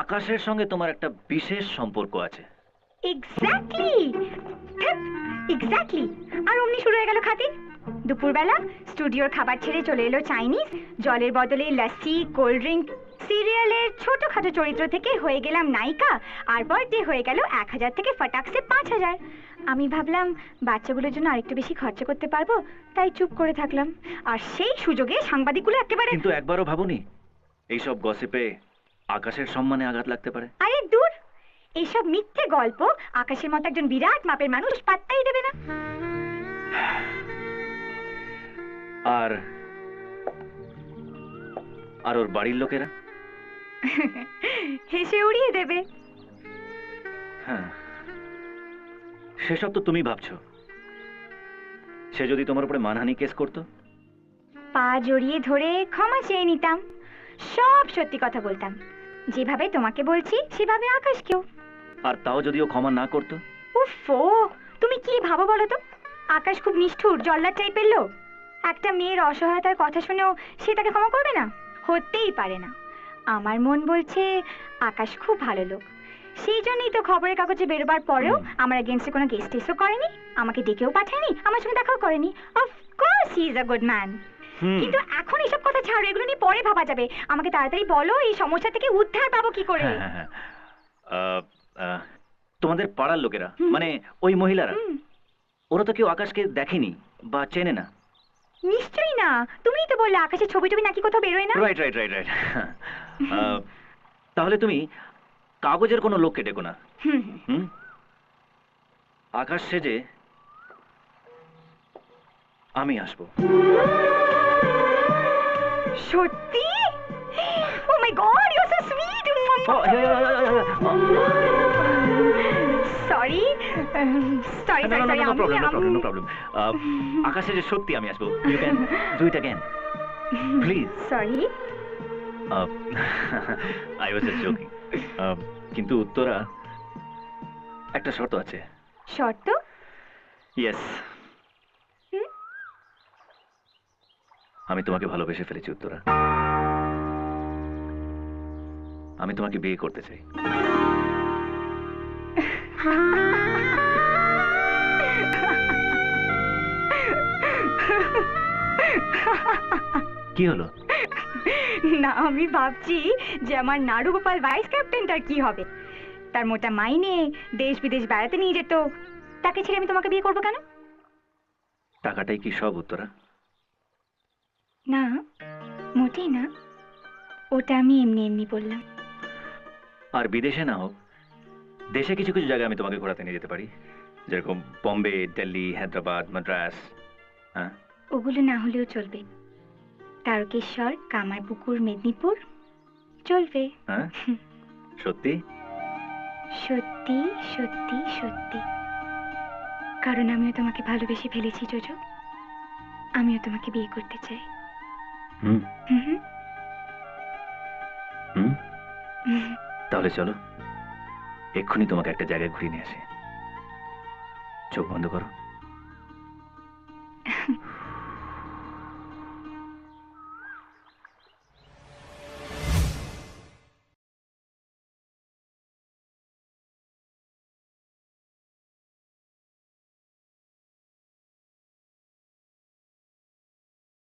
আকাশের সঙ্গে তোমার একটা বিশেষ সম্পর্ক আছে। এক্স্যাক্টলি এক্স্যাক্টলি আর অমনি শুরু হয়ে গেল খাতির। দুপুরবেলা স্টুডিওর খাবার ছেড়ে চলে এলো চাইনিজ। জলের বদলে লস্যি কোল্ড ড্রিঙ্ক সিরিয়ালের ছোটখাটো চরিত্র থেকে হয়ে গেলাম নায়িকা। আর বার্থডে হয়ে গেল এক হাজার থেকে ফটাকসে পাঁচ হাজার। আমি ভাবলাম বাচ্চাগুলোর জন্য আরেকটু বেশি খরচা করতে পারব তাই চুপ করে থাকলাম। আর সেই সুযোগে সাংবাদিকগুলো একেবারে কিন্তু একবারও ভাবুনি এইসব গসিপে আকাশের সম্মানে আঘাত লাগতে পারে। আরে দূর! এইসব মিথ্যে গল্প আকাশের মতো একজন বিরাট মাপের মানুষ পাত্তাই দেবে না। আর আর ওর বাড়ির লোকেরা? হেসে উড়িয়ে দেবে। হ্যাঁ। সেসব তো তুমি ভাবছ। সে যদি তোমার উপরে মানহানি কেস করতো? পা জড়িয়ে ধরে ক্ষমা চেয়ে নিতাম। সব সত্যি কথা বলতাম। যেভাবে তোমাকে বলছি সেভাবে আকাশকেও। আর তাও যদি ও ক্ষমা না করতো? উফো তুমি কি ভাবো বলো তো? আকাশ খুব নিষ্ঠুর জল্লাদ টাইপের লোক। একটা মেয়ের অসহায়তার কথা শুনেও সে তাকে ক্ষমা করবে না? হতেই পারে না। আমার মন বলছে আকাশ খুব ভালো লোক। সেই জন্যই তো খবরের কাগজে বেরোবার পরেও আমার এগেনস্টে কোনো গেস্ট টেস্টও করেনি আমাকে ডেকেও পাঠায়নি আমার সঙ্গে দেখাও করেনি। Of course he is a good man কিন্তু এখন এসব কথা ছাড়ো এগুলো নিয়ে পরে ভাবা যাবে। আমাকে তাড়াতাড়ি বলো এই সমস্যা থেকে উদ্ধার পাবো কি করে? হ্যাঁ হ্যাঁ হ্যাঁ। তোমাদের পাড়ার লোকেরা মানে ওই মহিলারা ওরা তো কেউ আকাশকে দেখেনি বা চেনে না। নিশ্চয়ই না। তুমিই তো বললে আকাশের ছবি টবি নাকি কোথাও বেরোয় না। রাইট রাইট রাইট রাইট তাহলে তুমি কাগজের কোনো লোককে ডেকো না। আকাশ সেজে আমি আসব। সত্যি? ও my god you so sweet sorry sorry sorry no problem no problem no problem Akash সেজে সত্যি আমি আসব you can do it again please sorry I was just joking কিন্তু উত্তরা একটা শর্ত আছে। শর্ত? ইয়েস হুম? আমি তোমাকে ভালোবেসে ফেলেছি উত্তরা। আমি তোমাকে বিয়ে করতে চাই। কি হলো? না আমি ভাবছি যে আমার নাড়ু গোপাল ভাইস ক্যাপ্টেনটার কি হবে? তার মোটা মাইনে দেশ বিদেশ বেড়াতে নিয়ে যেত। তাকে ছেড়ে আমি তোমাকে বিয়ে করব কেন? টাকাটাই কি সব উত্তরা? না মোটেই না। ওটা আমি এমনি এমনি বললাম। আর বিদেশে না হোক দেশে কিছু কিছু জায়গায় আমি তোমাকে ঘোরাতে নিয়ে যেতে পারি। যেরকম বম্বে দিল্লি হায়দ্রাবাদ মাদ্রাস হ্যাঁ? ওগুলো না হলেও চলবে। তারকেশ্বর কামারপুকুর মেদিনীপুর চলবে। হ্যাঁ? সত্যি? সত্যি সত্যি সত্যি। কারণ আমিও তোমাকে ভালোবেসে ফেলেছি জোজো। আমিও তোমাকে বিয়ে করতে চাই। হুম। তাহলে চলো এক্ষুনি তোমাকে একটা জায়গায় ঘুরিয়ে নিয়ে আসি। চোখ বন্ধ করো।